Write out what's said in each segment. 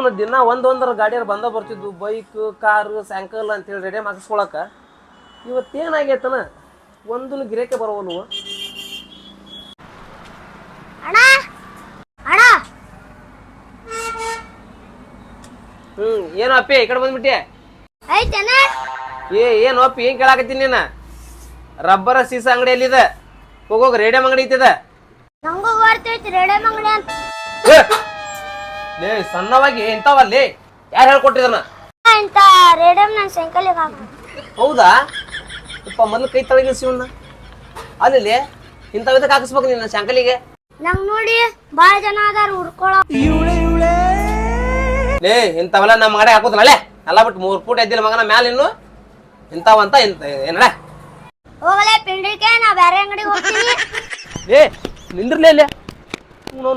ಅವನು ದಿನ ಒಂದೊಂದರ ಗಾಡಿಯಾರ ಬಂದ ಬರ್ತಿದ್ವು. ಬೈಕ್ ಕಾರು ಸೈಕಲ್ ಅಂತೇಳಿ ರೆಡಿ ಮಾಡಿಸ್ಕೊಳಕ ಇವತ್ತೇನಾಗೈತನ ಒಂದು ಗಿರೇಕೆ ಬರೋವಲ್ವ? ಹ್ಮ್ ಏನು ಅಪ್ಪಿ ಈ ಕಡೆ ಬಂದ್ಬಿಟ್ಟೆ? ಏ ಏನು ಅಪ್ಪಿ ಏನ್ ಕೇಳಾಕತ್ತೀನಿ ನೀನ? ರಬ್ಬರ ಸೀಸ ಅಂಗಡಿ ಎಲ್ಲಿದೆ ಹೋಗೋಗ ರೇಡಿಯಂ ಅಂಗಡಿ ಐತಿದ ನಂಗೂ ಬರ್ತೈತಿ ರೇಡಿಯಂ ಮಂಗಡಿ ಅಂತ. ಲೇ ಸಣ್ಣವಾಗಿ ಇಂಥವಲ್ಲಿ. ಯಾರು ಹೇಳ್ಕೊಟ್ಟಿದನ ಅಂತ ರೇಡಿಯಂ ನನ್ನ ಸೈಕಲಿಗೆ ಹಾಕ ಹೌದಾ? ಇಪ್ಪ ಮೊದಲು ಕೈ ತಳಗಿನ ಶಿವಣ್ಣ. ಅಲ್ಲಿ ಇಂಥವಿದಕ್ಕೆ ಹಾಕಿಸ್ಬೇಕು ನಿನ್ನ ಶಂಕಲಿಗೆ ನಂಗ್ ನೋಡಿ ಬಾಳ ಜನ ಅದಾರ ಹುಡ್ಕೊಳ. ಲೇ ಇಂಥವೆಲ್ಲ ನಮ್ಮ ಮಗಡೆ ಹಾಕೋದ್ರಲ್ಲೇ ಅಲ್ಲ ಎಲ್ಲ ಬಿಟ್ಟು ಮೂರು ಫೂಟ್ ಎದ್ದಿಲ್ಲ ಮಗನ ಮ್ಯಾಲ ಇನ್ನು. ಇಂಥವಂತ ಇಂತ ಏನಡ ಹೋಗಲೇ ಪಿಂಡ್ರಿಕೆ ನಾ ಬೇರೆ ಅಂಗಡಿ ಹೋಗ್ತೀನಿ ಏ ನಿಂದ್ರಲೇ ಇಲ್ಲೇ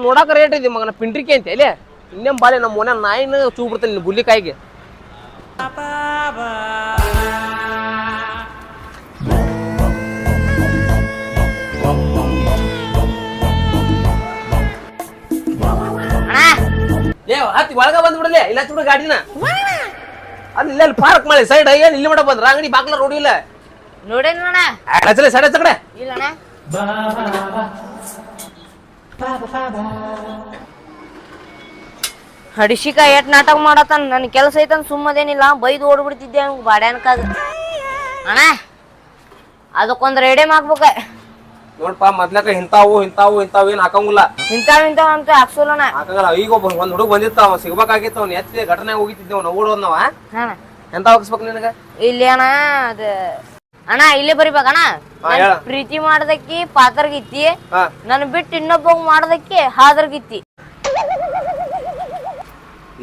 ನೋಡಾಕ ರೇಟ್ ಇದೆ ಮಗನ ಪಿಂಡ್ರಿಕೆ ಅಂತ ಎಲ್ಲಿ ಇನ್ನೇಮ್ ಬಾಲೆ ನಮ್ಮ ಮನೆ ನಾಯಿನ ಚೂ ಬಿಡ್ತಾನೆ ಏ ಹತ್ತಿ ಒಳಗ ಬಂದ್ಬಿಡಲೆ ಇಲ್ಲ ಚೂಡ ಗಾಡಿನ. ಅಲ್ಲಿ ಇಲ್ಲ ಪಾರ್ಕ್ ಮಾಡಿ ಸೈಡ್ ಏನ್ ಇಲ್ಲಿ ಮಾಡ ಬಂದ್ರ? ಅಂಗಡಿ ಬಾಗ್ಲ ರೋಡಿ ಇಲ್ಲ. ನೋಡೇನಣ್ಣ ಸೈಡ್ ಹಚ್ಚ ಕಡೆ ಇಲ್ಲಣ್ಣ. ಹಡಿಸಿಕ ಎಟ್ ನಾಟಕ ಮಾಡತಾನ ನನ್ ಕೆಲಸ ಐತನ್ ಸುಮ್ಮದೇನಿಲ್ಲ ಬೈದು ಓಡ್ಬಿಡ್ತಿದ್ದೆ ಅವ್ನಿಗೆ ಬಾಡ್ಯಾನಕಾಗ. ಅಣ್ಣ ಅದಕ್ಕೊಂದ್ ರೇಡಿಯಂ ಹಾಕ್ಬೇಕ ನೋಡ್ಪ ಮದ್ಲಕ ಇಂತಾವು ಇಂತಾವು ಇಂತಾವು ಏನ್ ಹಾಕಂಗಿಲ್ಲ. ಇಂತಾವ್ ಇಂತಾವ್ ಅಂತ ಹಾಕಂಗಲ್ಲ ಈಗ ಒಬ್ಬ ಒಂದ್ ಹುಡುಗ ಬಂದಿತ್ತ ಅವ ಸಿಗ್ಬೇಕಾಗಿತ್ತು ಅವ್ನ ಎತ್ತಿ ಘಟನೆ ಹೋಗಿತ್ತಿದ್ದೆ ಅವ್ನ ಅಣ್ಣ ಎಂತ ಹೋಗಿಸ್ಬೇಕು ನಿನಗ? ಇಲ್ಲಿ ಅಣ್ಣ ಅದ ಅಣ್ಣ ಇಲ್ಲೇ ಬರಿಬೇಕಣ್ಣ ಅಣ್ಣ. ಪ್ರೀತಿ ಮಾಡದಕ್ಕಿ ಪಾತ್ರಗಿತ್ತಿ ನನ್ ಬಿಟ್ಟು ಇನ್ನೊಬ್ಬ ಮಾಡದಕ್ಕಿ ಹಾದ್ರಗಿತ್ತಿ.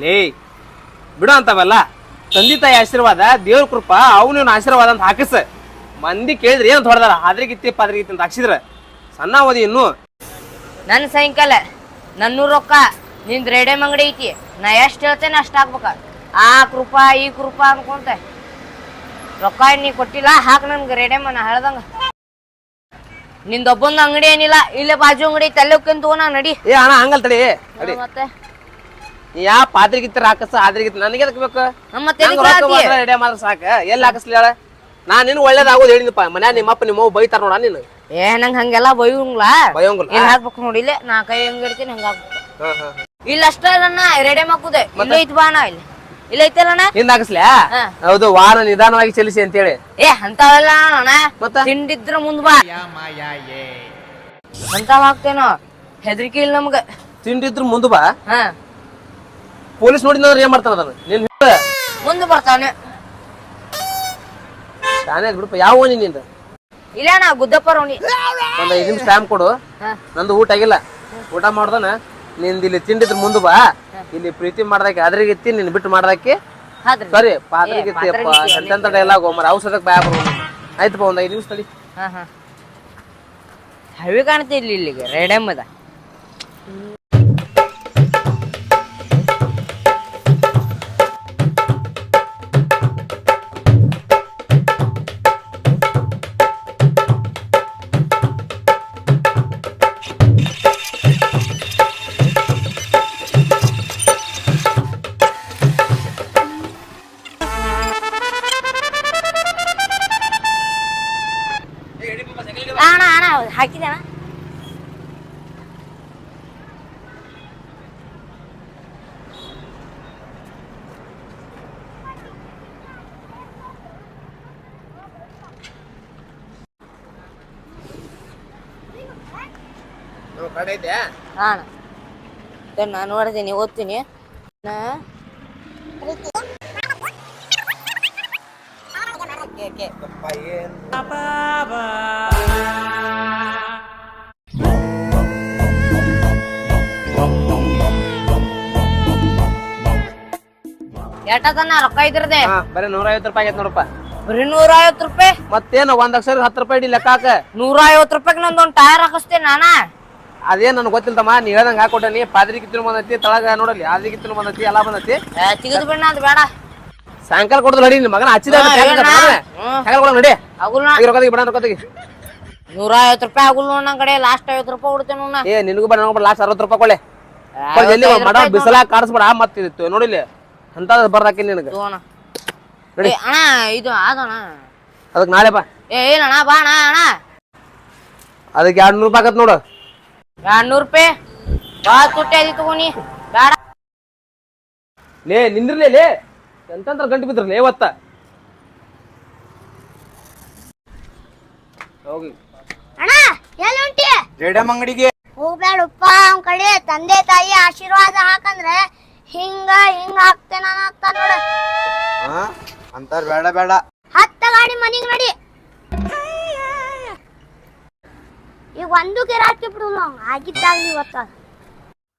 ಲೇ ಬಿಡು ಅಂತವಲ್ಲ. ತಂದೆ ತಾಯಿ ಆಶೀರ್ವಾದ ದೇವ್ರ ಕೃಪಾ ಅವನ ಆಶೀರ್ವಾದ ಅಂತ ಹಾಕಿಸ. ಮಂದಿ ಕೇಳಿದ್ರೆ ಏನ್ ಹೊಡೆದಾರ? ಹಾದ್ರಿಗಿತ್ತಿ ಪಾದ್ರಿಗಿತ್ತಿ ಅಂತ ಹಾಕ್ಸಿದ್ರ. ಸಣ್ಣ ಓದಿ ಇನ್ನು. ನನ್ನ ಸಾಯಂಕಾಲ ನನ್ನೂರು ರೊಕ್ಕ ನಿಂದ್ ರೇಡಿಯಂ ಅಂಗಡಿ ಐತಿ. ನಾ ಎಷ್ಟ್ ಹೇಳ್ತೇನೆ ಅಷ್ಟು ಹಾಕ್ಬೇಕ ಆ ಕೃಪಾ ಈ ಕೃಪಾ ಅನ್ಕೊಂತ. ರೊಕ್ಕ ನೀ ಕೊಟ್ಟಿಲ್ಲ ಹಾಕ್ ನನ್ಗೆ ರೇಡಿಯಂ ನಾ ಹೇಳ್ದಂಗ. ನಿಂದೊಬ್ಬೊಂದು ಅಂಗಡಿ ಏನಿಲ್ಲ ಇಲ್ಲೇ ಬಾಜು ಅಂಗಡಿ ತಲೆ ತಗೋಣ ನಡಿ. ಏ ಅಣ್ಣ ಹಂಗಲ್ ತಡಿ ಮತ್ತೆ? ಯಾ ಪಾದ್ರಿಗಿತ್ತರ ಹಾಕಸ ಆದ್ರಿಗಿತ್ತ ನನಗೆ ಅದಕ್ಕೆ ಬೇಕು? ನಮ್ಮ ತೆಲಿಗ್ ಹಾಕಿ. ರೆಡಿ ಮಾತ್ರ ಸಾಕ. ಎಲ್ಲಿ ಹಾಕಸ್ಲಿ ಹೇಳ? ನಾ ನಿನ್ ಒಳ್ಳೇದಾಗೋದು ಹೇಳಿದಪ್ಪ ಮನ್ಯಾಗ ನಿಮ್ಮಪ್ಪ ನಿಮ್ಮವ್ ಬೈತಾರ ನೋಡ ನೀನು. ಏ ನಂಗ್ ಹಂಗೆಲ್ಲ ಬೈಯಂಗ್ಲ? ಬೈಯಂಗಿಲ್ಲ? ಏನ್ ಹಾಕ್ಬೇಕು ನೋಡಿ ಇಲ್ಲೇ ನಾ ಕೈ ಹಂಗ ಇಡ್ತೀನಿ ಹಂಗ ಹಾ ಹಾ ಇಲ್ಲ ಅಷ್ಟೇ ಅಣ್ಣ ರೇಡಿಯಂ ಹಾಕುದೆ ಇಲ್ಲ ಐತಿ ಬಾ ಅಣ್ಣ ಇಲ್ಲಿ. ಇಲ್ಲ ಐತಲ್ಲ ಹಿಂದ ಹಾಕಸ್ಲ್ಯಾ? ಹಾ. ಹೌದು ವಾರ ನಿಧಾನವಾಗಿ ಚಲಿಸಿ ಅಂತೇಳಿ. ಏ ಅಂತವೆಲ್ಲ ಅಣ್ಣ ಮತ್ತ? ತಿಂಡಿದ್ರ ಮುಂದ್ ಬಾ. ಅಂತಾವ್ ಹಾಕ್ತೇನೋ. ಹೆದರಿಕೆ ಇಲ್ಲ ನಮ್ಗ. ತಿಂಡಿದ್ರ ಮುಂದೆ ಬಾ. ಹಾ. ಪೊಲೀಸ್ ನೋಡಿದ್ರೆ ಏನ್ ಮಾಡ್ತಾರ ಅದನ್ನ? ನೀನ್ ಮುಂದೆ ಬರ್ತಾನೆ. ತಾನೇ ಬಿಡಪ್ಪ ಯಾವ ಓಣಿ ನಿಂದ? ಇಲ್ಲ ಅಣ್ಣ ಗುದ್ದಪ್ಪ ರೋಣಿ ಒಂದ್ ಐದ್ ನಿಮಿಷ ಟೈಮ್ ಕೊಡು. ಹಾ. ನಂದು ಊಟ ಆಗಿಲ್ಲ. ಊಟ ಮಾಡ್ದಾನ ನಿಂದ ಇಲ್ಲಿ ತಿಂಡಿದ್ರ ಮುಂದ ಬಾ. ಇಲ್ಲಿ ಪ್ರೀತಿ ಮಾಡ್ದಕ್ಕೆ ಅದ್ರಿಗಿತ್ತಿ ನಿನ್ ಬಿಟ್ಟು ಮಾಡ್ದಾಕಿ. ಹಾದ್ರಿ ಸರಿ ಪಾತ್ರಿಗಿತ್ತಿ ಅಪ್ಪ ಎಂತೆಂತ ಡೈಲಾಗ್ ಮರ ಔಷಧಕ್ಕೆ ಬಾಯ ಆಯ್ತಪ್ಪ ಒಂದ್ ಐದ್ ನಿಮಿಷ ತಡಿ. ಹಾ ಹಾ. ಹವಿ ಕಾಣ್ತಿಲ್ಲ ಇಲ್ಲಿಗೆ ಅದ. ಹಾ ಅಣ್ಣ. ಸರಿ, ನಾನು ನೋಡ್ತೀನಿ ಓದ್ತೀನಿ. ನಾ. ಎಷ್ಟತನ ರೊಕ್ಕ ಇದ್ರದೆ ಹಾ ಬರೀ ನೂರ ಐವತ್ತು ರೂಪಾಯಿ ಆಗೈತೆ ನೋಡಪ್ಪ. ಬರೀ ನೂರ ಐವತ್ತು ರೂಪಾಯಿ? ಮತ್ತೇನು ಒಂದ್ ಅಕ್ಷರ ಹತ್ತು ರೂಪಾಯಿ ಇಡಿ ಲೆಕ್ಕಾಕ ನೂರ ಐವತ್ತು ರೂಪಾಯಿಗೆ ನಂದೊಂದು ಟೈರ್ ಹಾಕಿಸ್ತೇನೆ ನಾನ? ಅದೇನ್ ನನಗೆ ಗೊತ್ತಿಲ್ತಮ್ಮ ನೀ ಹೇಳ್ದಂಗ ಹಾಕೊಟ್ಟನಿ ಪಾದ್ರಿ ಕಿತ್ತಿನ ಬಂದೈತಿ ತಳಗ ನೋಡಲಿ ಆದ್ರಿ ಕಿತ್ತಿನ ಬಂದೈತಿ ಎಲ್ಲ ಬಂದೈತಿ. ತೆಗೆದು ಬಿಡ ಅದು ಬೇಡ. ಸಾಯಂಕಾಲ ಕೊಡೋದು ನಡಿ ನಿಮ್ಮ ಮಗನ ಹಚ್ಚಿದ. ಸಾಯಂಕಾಲ ನಡಿ. ನೂರ ಐವತ್ತು ರೂಪಾಯಿ ಆಗುಲ್ ನನ್ನ ಕಡೆ ಲಾಸ್ಟ್ ಐವತ್ತು ರೂಪಾಯಿ ಕೊಡ್ತೇನೆ ಏ ನಿನಗೂ ಬಡ ನನಗೂ ಲಾಸ್ಟ್ ಅರವತ್ತು ರೂಪಾಯಿ ಕೊಳ್ಳೆ ಎಲ್ಲಿ ಮಾಡ ಬಿಸಲಾಗ ಕಾಡಿಸ್ಬೇಡ ಮತ್ತಿತ್ತು ನೋಡಿಲಿ ಅಂತ ಬರ್ದಾಕಿ ನಿನಗೆ. ಅಣ್ಣ. ಇದು ಅದಕ್ಕೆ ನಾಳೆ ಬಾ. ಏ ಏನಣ್ಣ ಬಾ ಅಣ್ಣ ಅಣ್ಣ. ಅದಕ್ಕೆ ಎರಡು ನೂರು ರೂಪಾಯಿ ಆಗತ್ ನೋಡು. ಎರಡ್ನೂರು ರೂಪಾಯಿ. ಬಾ ತುಟ್ಟಿ ಆಗಿ ತಗೋನಿ ಬೇಡ. ಲೇ ನಿಂದ್ರಲೇ ಲೇ. ಎಂತಂದ್ರ ಗಂಟು ಬಿದ್ರಲೇ ಇವತ್ತ. ಹೋಗಿ. ಅಣ್ಣ ಎಲ್ಲಿ ಹೊಂಟಿ? ರೇಡಮ್ ಅಂಗಡಿಗೆ. ಹೋಗ್ಬೇಡಪ್ಪ ಅವ್ನ ಕಡೆ ತಂದೆ ತಾಯಿ ಆಶೀರ್ವಾದ ಹಾಕಂದ್ರೆ ಹಿಂಗ ಹಿಂಗ ಹಾಕ್ತೇನ ಅಂತ ನೋಡ. ಹಾ ಅಂತಾರ ಬೇಡ ಬೇಡ. ಒಂದು ಗಿರ ಹಾಕಿ ಬಿಡಲ್ಲ ಆಗಿದ್ದಾಗ್ಲಿ ಇವತ್ತ.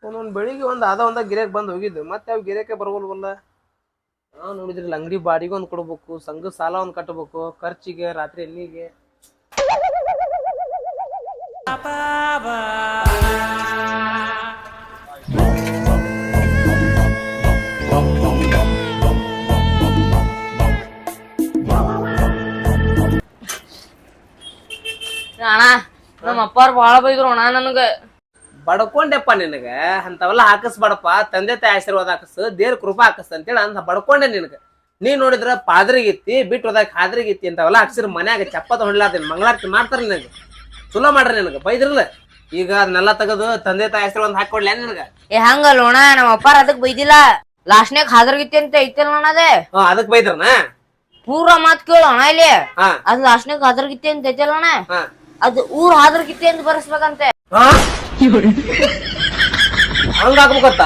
ಒಂದೊಂದು ಬೆಳಿಗ್ಗೆ ಒಂದು ಅದ ಒಂದ ಗಿರೆಕ್ ಬಂದು ಹೋಗಿದ್ದು. ಮತ್ತೆ ಅವ್ ಗಿರೆಕೆ ಬರವಲ್ವಲ್ಲ? ನಾವು ನೋಡಿದ್ರಲ್ಲ ಅಂಗಡಿ ಬಾಡಿಗೆ ಒಂದು ಕೊಡ್ಬೇಕು ಸಂಘ ಸಾಲ ಒಂದು ಕಟ್ಟಬೇಕು ಖರ್ಚಿಗೆ ರಾತ್ರಿ ಎಣ್ಣಿಗೆ ನಮ್ಮ ಅಪ್ಪಾರ್ ಬಾಳ ಬೈದ್ರು ಅಣ್ಣ ನನಗ. ಬಡ್ಕೊಂಡೆಪ್ಪ ನಿನಗ ಅಂತವೆಲ್ಲ ಹಾಕಸ್ಬೇಡಪ್ಪ. ತಂದೆ ತಾಯಿ ಆಶೀರ್ವಾದ ಹಾಕಸ್ ದೇವ್ರ ಕೃಪಾ ಹಾಕಸ್ ಅಂತೇಳಿ ಅಂತ ಬಡ್ಕೊಂಡೆ ನಿನಗ. ನೀ ನೋಡಿದ್ರ ಪಾದ್ರಿಗಿತ್ತಿ ಬಿಟ್ಟು ಹೋದಾಗ ಹಾದ್ರಿಗಿತ್ತಿ ಅಂತವೆಲ್ಲ ಹಾಕ್ಸಿರ್ ಮನ್ಯಾಗ ಚಪ್ಪದ ಹೊಡ್ಲಾತೀನಿ ಮಂಗಳಾರತಿ ಮಾಡ್ತಾರ ನಿನಗ. ಚಲೋ ಮಾಡ್ರಿ ನಿನಗ ಬೈದ್ರಲ್ಲ. ಈಗ ಅದನ್ನೆಲ್ಲ ತೆಗೆದು ತಂದೆ ತಾಯಿ ಆಶೀರ್ವಾದ ಹಾಕೊಡ್ಲ ನಿನಗ. ಏ ಹಂಗಲ್ಲ ಅಣ್ಣ ನಮ್ಮ ಅಪ್ಪಾರ ಅದಕ್ ಬೈದಿಲ್ಲ. ಲಾಸ್ಟ್ನ್ಯಾಗ ಹಾದ್ರಗಿತ್ತಿ ಅಂತ ಐತಿಲ್ಲ ಅಣ್ಣ ಅದೇ. ಹಾ ಅದಕ್ ಬೈದ್ರನ? ಪೂರ ಮಾತ್ ಕೇಳು ಅಣ್ಣ ಇಲ್ಲಿ. ಹಾ. ಅದ್ ಲಾಸ್ಟ್ನ್ಯಾಗ ಹಾದ್ರಗಿತ್ತಿ ಅಂತ ಐತಿಲ್ಲ ಅಣ್ಣ. ಹಾ. ಅದು ಊರ್ ಹಾದ್ರಗಿತ್ತಿ ಅಂತ ಬರ್ಸ್ಬೇಕಂತೆ ಹಾ? ಹಂಗ ಹಾಕ್ಬೇಕತ್ತ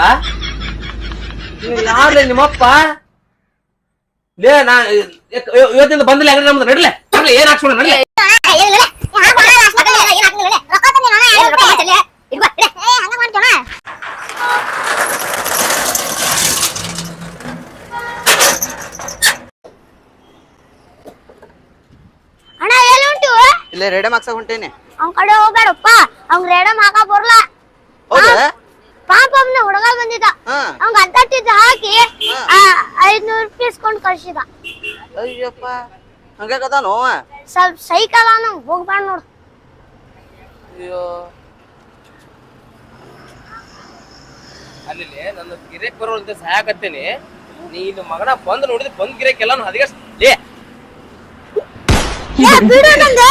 ಯಾರ್ಲೆ ನಿಮ್ಮಪ್ಪ ಲೇ ನಾ ಇವತ್ತಿಂದ ಬಂದಿಲ್ಲ ಅಂಗಡಿ ನಮ್ದು ನಡ್ಲೆ ನಡ್ಲೆ ಏನ್ ಹಾಕ್ಸೋಣ ನಡ್ಲೆ ಅಣ್ಣ ಎಲ್ಲಿ ಹೊಂಟು ಇಲ್ಲೇ ರೇಡಮ್ ಹಾಕ್ಸಕ್ ಹೊಂಟೇನಿ. ಅವ್ನ ಕಡೆ ಹೋಗ್ಬೇಡಪ್ಪ. ಅವ್ನ್ ರೇಡಮ್ ಹಾಕ ಬರ್ಲ? ಹೌದಾ? ಪಾಪ ಅವನ ಹುಡುಗ ಬಂದಿದ್ದ. ಹಾ. ಅವ್ನ್ ಅದ್ದಟ್ಟಿದ್ದು ಹಾಕಿ ಐದ್ನೂರು ರೂಪಾಯಿ ಇಸ್ಕೊಂಡ್ ಕಳ್ಸಿದ. ಅಯ್ಯಪ್ಪ ಹಂಗಾಗದಾನೋ ಅವ? ಸ್ವಲ್ಪ ಸೈಕಲ್ ನಂಗೆ ಹೋಗ್ಬೇಡ ನೋಡು. ಅಯ್ಯೋ. ಅಲ್ಲಿ ನನ್ನ ಗಿರೇಕ್ ಬರೋದಂತೆ ಸಹಾಯಕತ್ತೇನೆ ನೀನು ಮಗನ ಬಂದ್ ನೋಡಿದ್ರೆ ಬಂದ್ ಗಿರೇಕ್ ಎಲ್ಲ ಹದಿಗೆ ಲೇ ಏ, ಬಿಡು ನಂಗೆ